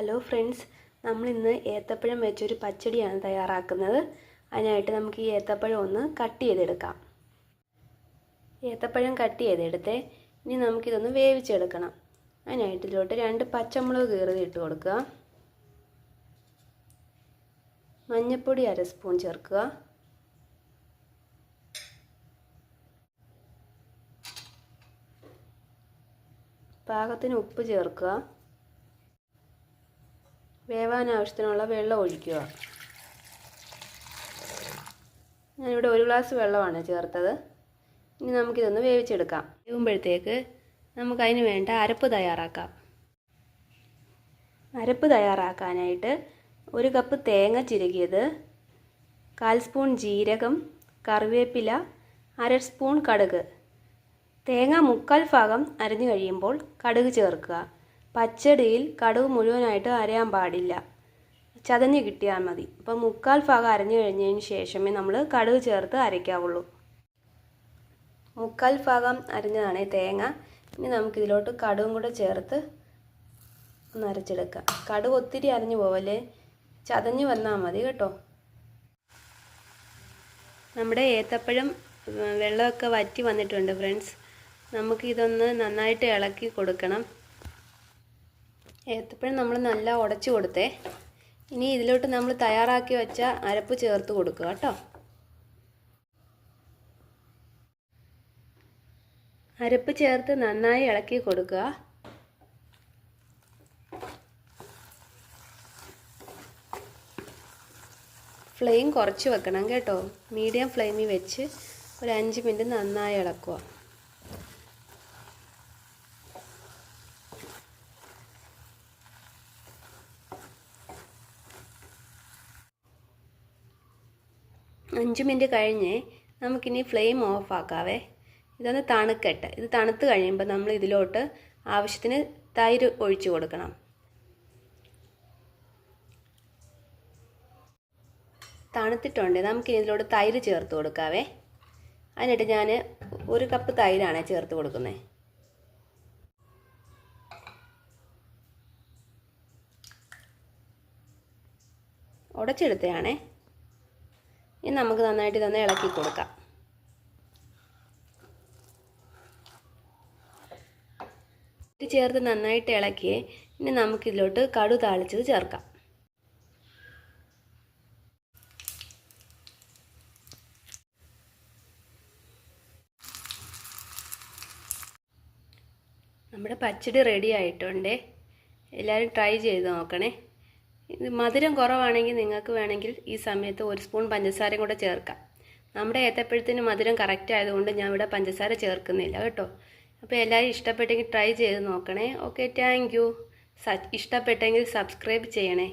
Hello friends നമ്മൾ ഇന്ന് ഏത്തപ്പഴം വെച്ചൊരു പച്ചടിയാണ് തയ്യാറാക്കുന്നത്. അതിനായിട്ട് നമുക്ക് ഈ ഏത്തപ്പഴം ഒന്ന് കട്ട് ചെയ്തെടുക്കാം. ഏത്തപ്പഴം കട്ട് ചെയ്തെടുത്തേ. ഇനി നമുക്കിതൊന്ന് വേവിച്ചെടുക്കണം. അതിനായിട്ട് ഇതിലോട്ട് രണ്ട് പച്ചമുളക് കീറി ഇട്ട് കൊടുക്കുക. മഞ്ഞൾപ്പൊടി അര സ്പൂൺ ചേർക്കുക. പാകത്തിന് ഉപ്പ് ചേർക്കുക. വേവാൻ ആവശ്യത്തിനുള്ള വെള്ളം ഒഴിക്കുക. ഞാനിവിടെ ഒരു ഗ്ലാസ് വെള്ളമാണ് ചേർത്തത്. ഇനി നമുക്കിതൊന്ന് വേവിച്ചെടുക്കാം. വേവുമ്പോഴത്തേക്ക് നമുക്കതിന് വേണ്ട അരപ്പ് തയ്യാറാക്കാം. അരപ്പ് തയ്യാറാക്കാനായിട്ട് ഒരു കപ്പ് തേങ്ങ ചിരകിയത് കാൽ സ്പൂൺ ജീരകം കറിവേപ്പില അര സ്പൂൺ കടുക്. തേങ്ങ മുക്കാൽ ഭാഗം അരഞ്ഞു കഴിയുമ്പോൾ കടുക് ചേർക്കുക. പച്ചടിയിൽ കടുക് മുഴുവനായിട്ട് അരയാൻ പാടില്ല. ചതഞ്ഞ് കിട്ടിയാൽ മതി. അപ്പോൾ മുക്കാൽ ഭാഗം അരഞ്ഞു കഴിഞ്ഞതിന് ശേഷമേ നമ്മൾ കടുക് ചേർത്ത് അരയ്ക്കാവുള്ളൂ. മുക്കാൽ ഭാഗം അരിഞ്ഞതാണ് തേങ്ങ. ഇനി നമുക്കിതിലോട്ട് കടുകും കൂടെ ചേർത്ത് ഒന്ന് അരച്ചെടുക്കാം. കടുക് ഒത്തിരി അരഞ്ഞു പോവല്ലേ? ചതഞ്ഞ് വന്നാൽ മതി കേട്ടോ. നമ്മുടെ ഏത്തപ്പഴം വെള്ളമൊക്കെ വറ്റി വന്നിട്ടുണ്ട് ഫ്രണ്ട്സ്. നമുക്കിതൊന്ന് നന്നായിട്ട് ഇളക്കി കൊടുക്കണം. ഏത്തപ്പഴം നമ്മൾ നല്ല ഉടച്ചു കൊടുത്തേ. ഇനി ഇതിലോട്ട് നമ്മൾ തയ്യാറാക്കി വെച്ച അരപ്പ് ചേർത്ത് കൊടുക്കുക കേട്ടോ. അരപ്പ് ചേർത്ത് നന്നായി ഇളക്കി കൊടുക്കുക. ഫ്ലെയിം കുറച്ച് വെക്കണം കേട്ടോ. മീഡിയം ഫ്ലെയിമിൽ വെച്ച് ഒരു അഞ്ച് മിനിറ്റ് നന്നായി ഇളക്കുക. അഞ്ച് മിനിറ്റ് കഴിഞ്ഞ് നമുക്കിനി ഫ്ലെയിം ഓഫ് ആക്കാവേ. ഇതൊന്ന് തണുക്കട്ടെ. ഇത് തണുത്ത് കഴിയുമ്പോൾ നമ്മൾ ഇതിലോട്ട് ആവശ്യത്തിന് തൈര് ഒഴിച്ചു കൊടുക്കണം. തണുത്തിട്ടുണ്ട്. നമുക്ക് ഇതിലോട്ട് തൈര് ചേർത്ത് കൊടുക്കാവേ. അതിനിട്ട് ഞാൻ ഒരു കപ്പ് തൈരാണ് ചേർത്ത് കൊടുക്കുന്നത് ഉടച്ചെടുത്തതാണേ ഇനി നമുക്ക് നന്നായിട്ട് ഇതൊന്ന് ഇളക്കി കൊടുക്കാം. ഇത് ചേർത്ത് നന്നായിട്ട് ഇളക്കിയേ ഇനി നമുക്കിതിലോട്ട് കടു താളിച്ചത് ചേർക്കാം. നമ്മുടെ പച്ചടി റെഡി ആയിട്ടുണ്ട്. എല്ലാവരും ട്രൈ ചെയ്ത് നോക്കണേ. ഇത് മധുരം കുറവാണെങ്കിൽ നിങ്ങൾക്ക് വേണമെങ്കിൽ ഈ സമയത്ത് ഒരു സ്പൂൺ പഞ്ചസാരയും കൂടെ ചേർക്കാം. നമ്മുടെ ഏത്തപ്പഴത്തിന് മധുരം കറക്റ്റ് ആയതുകൊണ്ട് ഞാൻ ഇവിടെ പഞ്ചസാര ചേർക്കുന്നില്ല കേട്ടോ. അപ്പോൾ എല്ലാവരും ഇഷ്ടപ്പെട്ടെങ്കിൽ ട്രൈ ചെയ്ത് നോക്കണേ. ഓക്കെ താങ്ക് യു ഇഷ്ടപ്പെട്ടെങ്കിൽ സബ്സ്ക്രൈബ് ചെയ്യണേ.